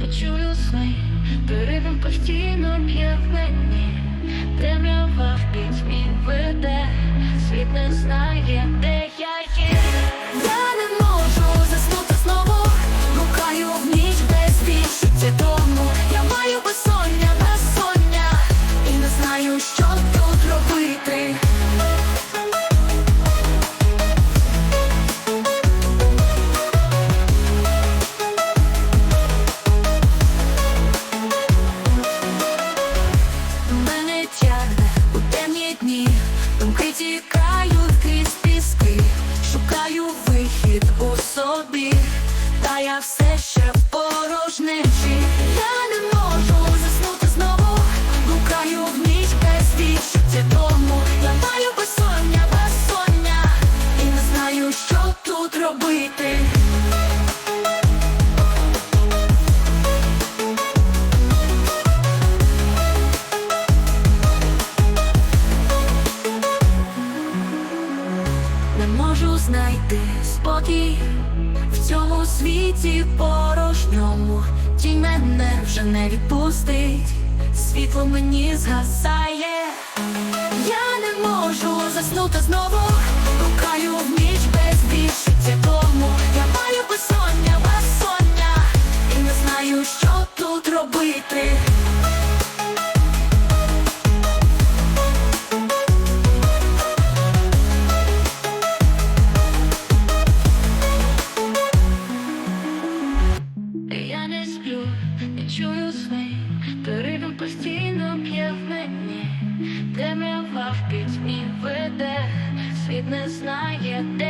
Я чую сни, передам постійно б'є в мені, темрява в пітьмі веде, світ не знає, вихід у собі, та я все ще в порожнечі. Я не можу заснути знову, гукаю в ніч без відчуття тому. Я маю безсоння, безсоння, і не знаю, що тут робити. Знайти спокій в цьому світі порожньому. Тінь мене вже не відпустить, світло мені згасає. Я не можу заснути знову, Рукаю в постійно п'є в мені, темрява в пітьмі веде, світ не знає де.